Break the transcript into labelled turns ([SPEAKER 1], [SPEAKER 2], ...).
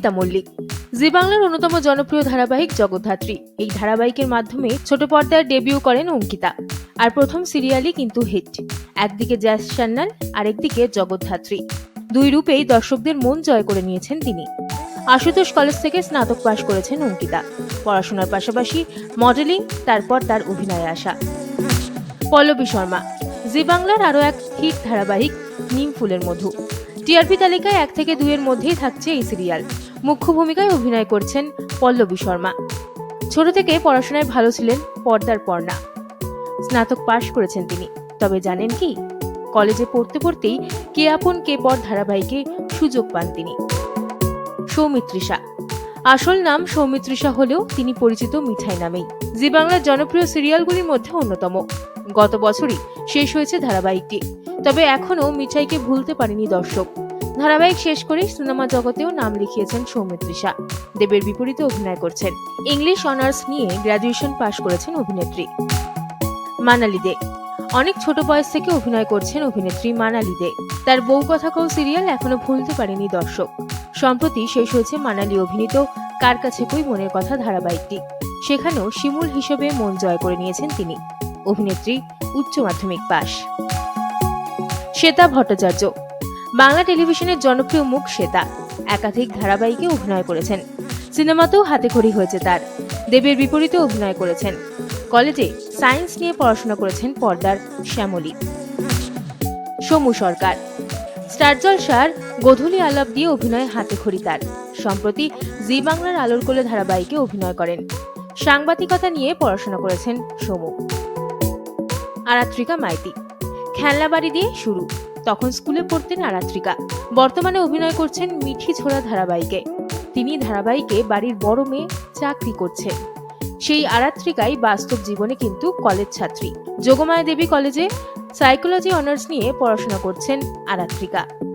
[SPEAKER 1] অঙ্কিতা মল্লিক। জি বাংলার অন্যতম জনপ্রিয় ধারাবাহিক জগদ্ধাত্রী। এই ধারাবাহিকের মাধ্যমে ছোট পর্দায় ডেবিউ করেন অঙ্কিতা। আর প্রথম সিরিয়ালই কিন্তু হিট একদিকে জ্যাস সান্যাল, আরেকদিকে জগদ্ধাত্রী। দুই রূপেই দর্শকদের মন জয় করে নিয়েছেন তিনি। আশুতোষ কলেজ থেকে স্নাতক পাশ করেছেন অঙ্কিতা। পড়াশোনার পাশাপাশি মডেলিং, তারপর তার অভিনয়ে আসা। পল্লবী শর্মা। জি বাংলার আরও এক হিট ধারাবাহিক, নিম ফুলের মধু। টিআরপি তালিকায় এক থেকে দুইয়ের মধ্যেই থাকছে এই সিরিয়াল। মুখ্য ভূমিকায় অভিনয় করছেন পল্লবী শর্মা। ছোট থেকে পড়াশোনায় ভালো ছিলেন পর্দার পর্ণা। স্নাতক পাশ করেছেন তিনি। তবে জানেন কি, কলেজে পড়তে পড়তেই কে আপন কে পর ধারাবাহিকে সুযোগ পান তিনি। সৌমিত্রিষা আসল নাম সৌমিত্রিষা হলেও তিনি পরিচিত মিঠাই নামেই। জি বাংলার জনপ্রিয় সিরিয়ালগুলির মধ্যে অন্যতম। গত বছরই শেষ হয়েছে ধারাবাহিকটি। তবে এখনও মিঠাইকে ভুলতে পারেনি দর্শক। ধারাবাহিক শেষ করে সিনেমা জগতেও নাম লিখিয়েছেন সৌমিত্রিষা দেবের বিপরীতে অভিনয় করছেন। ইংলিশ অনার্স নিয়ে গ্র্যাজুয়েশন পাশ করেছেন অভিনেত্রী। মানালি দে। অনেক ছোট বয়স থেকে অভিনয় করছেন অভিনেত্রী মানালি দে। তার বউ কথা কও সিরিয়াল এখনও ভুলতে পারেনি দর্শক। সম্প্রতি শেষ হয়েছে মানালি অভিনীত কার কাছে কই মনের কথা ধারাবাহিকটি। সেখানেও শিমুল হিসেবে মন জয় করে নিয়েছেন তিনি। অভিনেত্রী উচ্চ মাধ্যমিক পাশ শ্বেতা ভট্টাচার্য। বাংলা টেলিভিশনের জনপ্রিয় মুখ শ্বেতা একাধিক ধারাবাহিকে অভিনয় করেছেন। সিনেমাতেও হাতেখড়ি হয়েছে তার। দেবের বিপরীতে অভিনয় করেছেন। কলেজে সায়েন্স নিয়ে পড়াশোনা করেছেন পর্দার শ্যামলী। সমু সরকার। স্টার জলসার গোধূলি আলাপ দিয়ে অভিনয়ে হাতে খড়ি তার। সম্প্রতি জি বাংলার আলোর কোলে ধারাবাহিকে অভিনয় করেন। সাংবাদিকতা নিয়ে পড়াশোনা করেছেন সমু। আরাত্রিকা মাইতি। খেলনা বাড়ি দিয়ে শুরু। তখন স্কুলে পড়তেন আরাত্রিকা। বর্তমানে অভিনয় করছেন মিঠি ছোড়া ধারাবাহিকে। তিনি ধারাবাহিকে বাড়ির বড় মেয়ে চাকরি করছেন সেই আরাত্রিকাই বাস্তব জীবনে কিন্তু কলেজ ছাত্রী। যোগমায়া দেবী কলেজে সাইকোলজি অনার্স নিয়ে পড়াশোনা করছেন আরাত্রিকা।